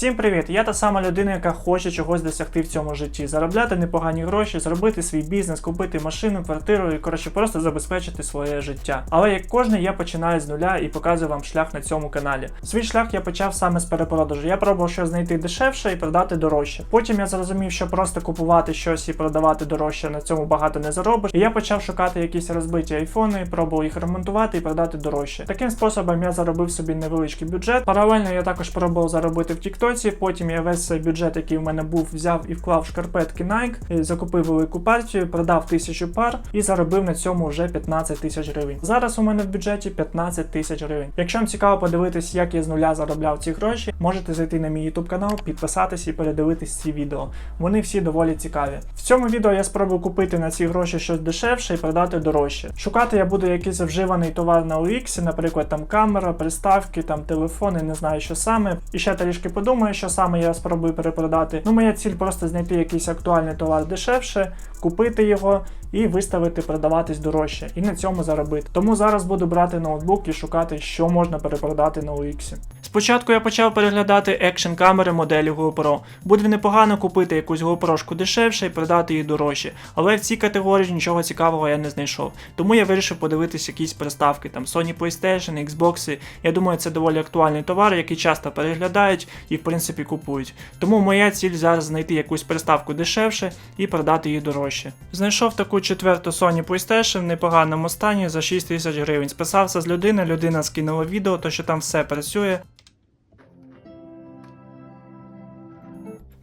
Всім привіт! Я та сама людина, яка хоче чогось досягти в цьому житті, заробляти непогані гроші, зробити свій бізнес, купити машину, квартиру і коротше просто забезпечити своє життя. Але як кожен, я починаю з нуля і показую вам шлях на цьому каналі. Свій шлях я почав саме з перепродажу. Я пробував щось знайти дешевше і продати дорожче. Потім я зрозумів, що просто купувати щось і продавати дорожче на цьому багато не заробиш. І я почав шукати якісь розбиті айфони, пробував їх ремонтувати і продати дорожче. Таким способом я заробив собі невеличкий бюджет. Паралельно я також пробував заробити в Тіктоці. Потім я весь цей бюджет, який в мене був, взяв і вклав шкарпетки Nike, закупив велику партію, продав тисячу пар і заробив на цьому вже 15 тисяч гривень. Зараз у мене в бюджеті 15 тисяч гривень. Якщо вам цікаво подивитись, як я з нуля заробляв ці гроші, можете зайти на мій YouTube канал, підписатись і передивитись ці відео. Вони всі доволі цікаві. В цьому відео я спробую купити на ці гроші щось дешевше і продати дорожче. Шукати я буду якийсь вживаний товар на OX, наприклад, там камера, приставки, там телефони, не знаю, що саме. І ще трішки подумаю, що саме я спробую перепродати. Ну, моя ціль просто знайти якийсь актуальний товар дешевше, купити його і виставити, продаватись дорожче, і на цьому заробити. Тому зараз буду брати ноутбук і шукати, що можна перепродати на OX. Спочатку я почав переглядати екшн камери моделі GoPro. Буде непогано купити якусь GoPro дешевше і продати її дорожче, але в цій категорії нічого цікавого я не знайшов. Тому я вирішив подивитись якісь приставки, там Sony PlayStation, Xbox. Я думаю, це доволі актуальний товар, який часто переглядають і в принципі купують. Тому моя ціль зараз знайти якусь приставку дешевше і продати її дорожче. Знайшов таку четверту Sony PlayStation в непоганому стані за 6 тисяч гривень. Списався з людини, людина скинула відео, то що там все працює.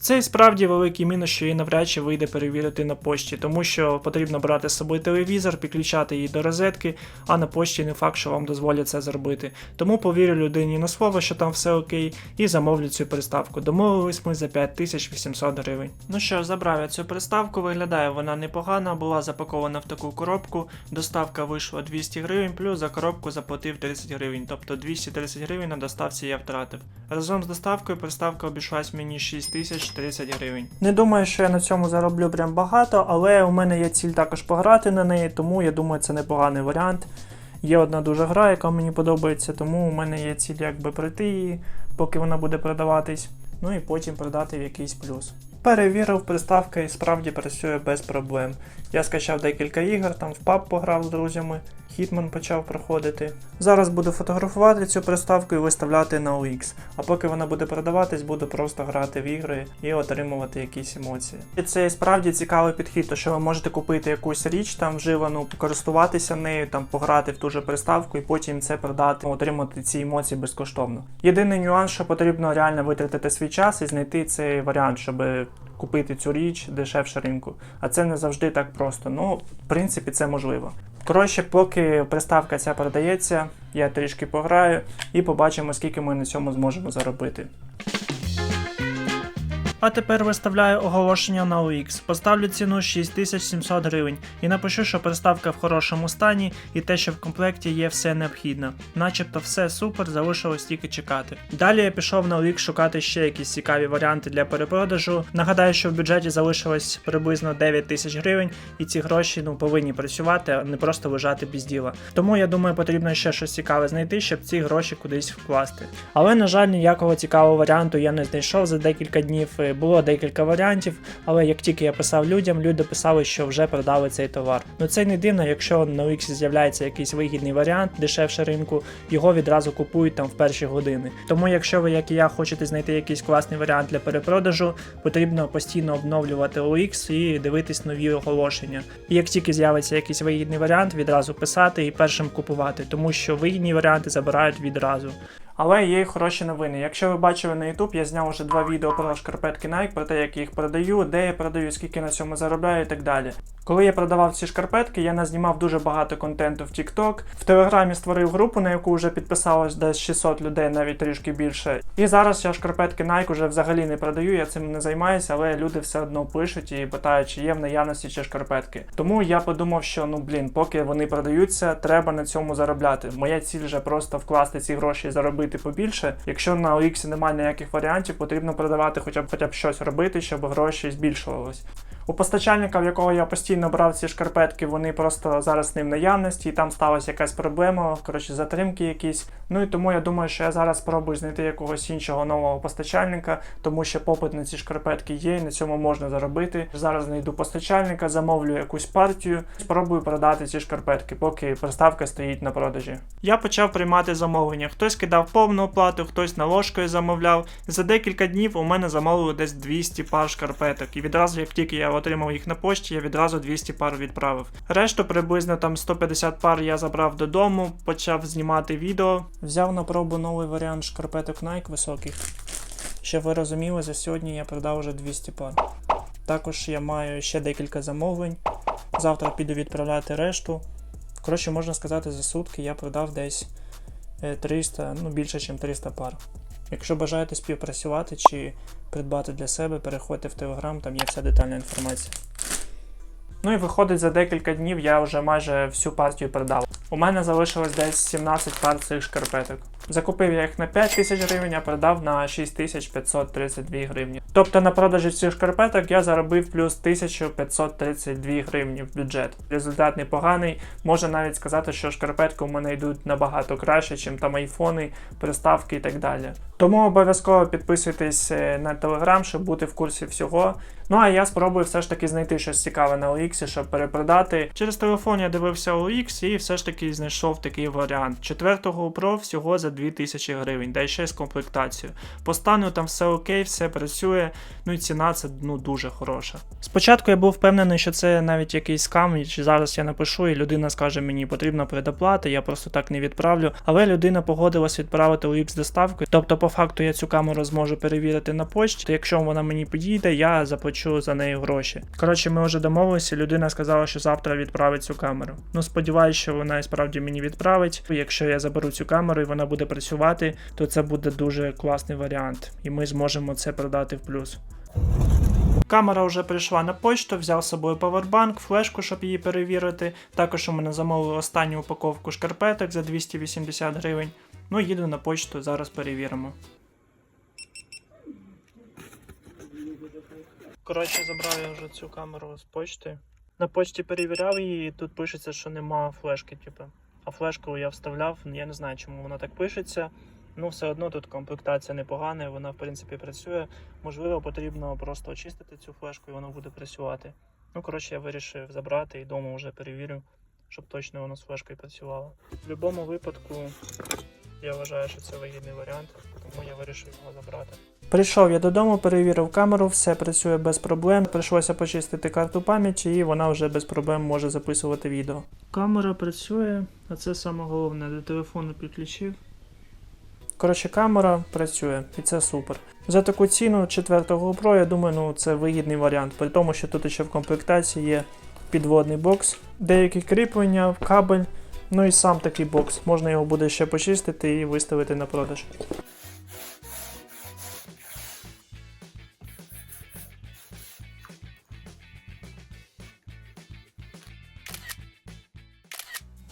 Це і справді великий мінус, що її навряд чи вийде перевірити на пошті, тому що потрібно брати з собою телевізор, підключати її до розетки, а на пошті не факт, що вам дозволять це зробити. Тому повірю людині на слово, що там все окей, і замовлю цю приставку. Домовились ми за 5800 гривень. Ну що забрав я цю приставку, виглядає вона непогано, була запакована в таку коробку. Доставка вийшла 200 гривень, плюс за коробку заплатив 30 гривень, тобто 230 гривень на доставці я втратив. Разом з доставкою приставка обійшлась мені 6030 гривень. Не думаю, що я на цьому зароблю прям багато, але у мене є ціль також пограти на неї, тому я думаю, це непоганий варіант. Є одна дуже гра, яка мені подобається, тому у мене є ціль якби пройти її, поки вона буде продаватись, ну і потім продати в якийсь плюс. Перевірив, приставка і справді працює без проблем. Я скачав декілька ігор, там в паб пограв з друзями, Хітман почав проходити. Зараз буду фотографувати цю приставку і виставляти на OX, а поки вона буде продаватись, буду просто грати в ігри і отримувати якісь емоції. І це справді цікавий підхід, то що ви можете купити якусь річ там вживану, покористуватися нею, там пограти в ту же приставку і потім це продати, отримати ці емоції безкоштовно. Єдиний нюанс, що потрібно реально витратити свій час і знайти цей варіант, щоб купити цю річ дешевше ринку. А це не завжди так просто. Ну, в принципі, це можливо. Коротше, поки приставка ця продається, я трішки пограю і побачимо, скільки ми на цьому зможемо заробити. А тепер виставляю оголошення на OX. Поставлю ціну 6700 гривень і напишу, що приставка в хорошому стані і те, що в комплекті є все необхідне. Начебто все супер, залишилось тільки чекати. Далі я пішов на OX шукати ще якісь цікаві варіанти для перепродажу. Нагадаю, що в бюджеті залишилось приблизно 9 тисяч гривень, і ці гроші ну повинні працювати, а не просто лежати без діла. Тому я думаю, потрібно ще щось цікаве знайти, щоб ці гроші кудись вкласти. Але на жаль, ніякого цікавого варіанту я не знайшов за декілька днів. Е, Було декілька варіантів, але як тільки я писав людям, люди писали, що вже продали цей товар. Ну це не дивно, якщо на OX з'являється якийсь вигідний варіант дешевше ринку, його відразу купують там в перші години. Тому, якщо ви, як і я, хочете знайти якийсь класний варіант для перепродажу, потрібно постійно обновлювати OX і дивитись нові оголошення. І як тільки з'явиться якийсь вигідний варіант, відразу писати і першим купувати, тому що вигідні варіанти забирають відразу. Але є й хороші новини. Якщо ви бачили на YouTube, я зняв вже два відео про шкарпетки Nike, про те, як я їх продаю, де я продаю, скільки на цьому заробляю і так далі. Коли я продавав ці шкарпетки, я назнімав дуже багато контенту в TikTok. В Телеграмі створив групу, на яку вже підписалось десь 600 людей, навіть трішки більше. І зараз я шкарпетки Nike вже взагалі не продаю, я цим не займаюся, але люди все одно пишуть і питають, чи є в наявності чи шкарпетки. Тому я подумав, що ну блін, поки вони продаються, треба на цьому заробляти. Моя ціль вже просто вкласти ці гроші і заробити побільше. Якщо на OX немає ніяких варіантів, потрібно продавати хоча б хоча б щось робити, щоб гроші збільшувались. У постачальника, в якого я постійно брав ці шкарпетки, вони просто зараз не в наявності, і там сталася якась проблема, коротше, затримки якісь. Ну і тому я думаю, що я зараз спробую знайти якогось іншого нового постачальника, тому що попит на ці шкарпетки є, і на цьому можна заробити. Зараз знайду постачальника, замовлю якусь партію, спробую продати ці шкарпетки, поки приставка стоїть на продажі. Я почав приймати замовлення. Хтось кидав повну оплату, хтось наложкою замовляв. За декілька днів у мене замовили десь 200 пар шкарпеток. І відразу, як тільки я отримав їх на пошті, я відразу 200 пар відправив. Решту приблизно там 150 пар я забрав додому, почав знімати відео. Взяв на пробу новий варіант шкарпеток Nike високих. Щоб ви розуміли, за сьогодні я продав вже 200 пар. Також я маю ще декілька замовлень. Завтра піду відправляти решту. Коротше, можна сказати, за сутки я продав десь е, 300, ну більше, ніж 300 пар. Якщо бажаєте співпрацювати чи придбати для себе, переходьте в Telegram, там є вся детальна інформація. Ну і виходить, за декілька днів я вже майже всю партію продав. У мене залишилось десь 17 пар цих шкарпеток. Закупив я їх на 5 тисяч гривень, а продав на 6532 гривні. Тобто на продажі цих шкарпеток я заробив плюс 1532 гривні в бюджет. Результат непоганий. Можна навіть сказати, що шкарпетки у мене йдуть набагато краще, ніж там айфони, приставки і так далі. Тому обов'язково підписуйтесь е, на телеграм, щоб бути в курсі всього. Ну а я спробую все ж таки знайти щось цікаве на OLX, щоб перепродати. Через телефон я дивився OLX і все ж таки знайшов такий варіант. 4-го Pro всього за 2000 гривень, да ще з комплектацією. По стану там все окей, все працює, ну і ціна це ну дуже хороша. Спочатку я був впевнений, що це навіть якийсь скам, і зараз я напишу, і людина скаже мені потрібна предоплата, я просто так не відправлю. Але людина погодилась відправити OLX доставку. Тобто, по факту, я цю камеру зможу перевірити на почті. То якщо вона мені підійде, я заплачу за неї гроші. Коротше, ми вже домовилися. Людина сказала, що завтра відправить цю камеру. Ну сподіваюся, що вона і справді мені відправить. Якщо я заберу цю камеру і вона буде працювати, то це буде дуже класний варіант, і ми зможемо це продати в плюс. Камера вже прийшла на почту, взяв з собою павербанк, флешку, щоб її перевірити. Також у мене замовили останню упаковку шкарпеток за 280 гривень. Ну, їду на почту, зараз перевіримо. Коротше, забрав я вже цю камеру з почти. На почті перевіряв її, і тут пишеться, що нема флешки, типу. А флешку я вставляв, я не знаю, чому вона так пишеться. Ну, все одно тут комплектація непогана, вона в принципі працює. Можливо, потрібно просто очистити цю флешку і воно буде працювати. Ну, коротше, я вирішив забрати і вдома вже перевірю, щоб точно воно з флешкою працювало. В будь-якому випадку я вважаю, що це вигідний варіант, тому я вирішив його забрати. Прийшов я додому, перевірив камеру, все працює без проблем. Прийшлося почистити карту пам'яті, і вона вже без проблем може записувати відео. Камера працює, а це саме головне, до телефону підключив. Коротше, камера працює, і це супер. За таку ціну 4-го Pro, я думаю, ну це вигідний варіант, при тому, що тут ще в комплектації є підводний бокс, деякі кріплення, кабель, ну і сам такий бокс. Можна його буде ще почистити і виставити на продаж.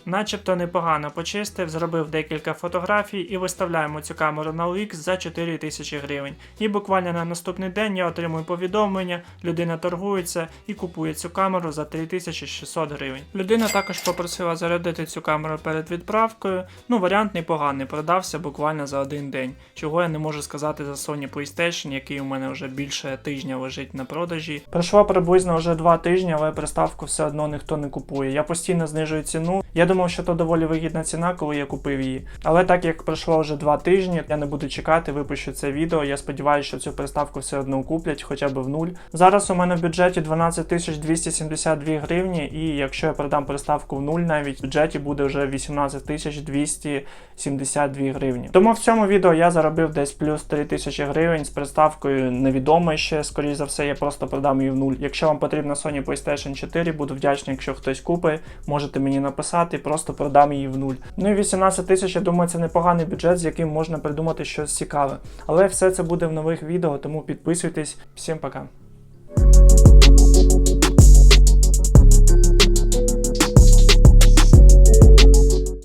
Начебто непогано почистив, зробив декілька фотографій і виставляємо цю камеру на OLX за 4 тисячі гривень. І буквально на наступний день я отримую повідомлення, людина торгується і купує цю камеру за 3600 гривень. Людина також попросила зарядити цю камеру перед відправкою. Ну, варіант непоганий, продався буквально за один день. Чого я не можу сказати за Sony PlayStation, який у мене вже більше тижня лежить на продажі. Пройшло приблизно вже два тижні, але приставку все одно ніхто не купує. Я постійно знижую ціну. Я думав, що то доволі вигідна ціна, коли я купив її. Але так як пройшло вже два тижні, я не буду чекати, випущу це відео. Я сподіваюся, що цю приставку все одно куплять, хоча б в нуль. Зараз у мене в бюджеті 12 272 гривні, і якщо я продам приставку в нуль, навіть в бюджеті буде вже 18 272 гривні. Тому в цьому відео я заробив десь плюс 3 тисячі гривень з приставкою невідомо ще, скоріш за все, я просто продам її в нуль. Якщо вам потрібна Sony PlayStation 4, буду вдячний, якщо хтось купить, можете мені написати, просто продам її в нуль. Ну і 18 тисяч, я думаю, це непоганий бюджет, з яким можна придумати щось цікаве. Але все це буде в нових відео, тому підписуйтесь. Всім пока.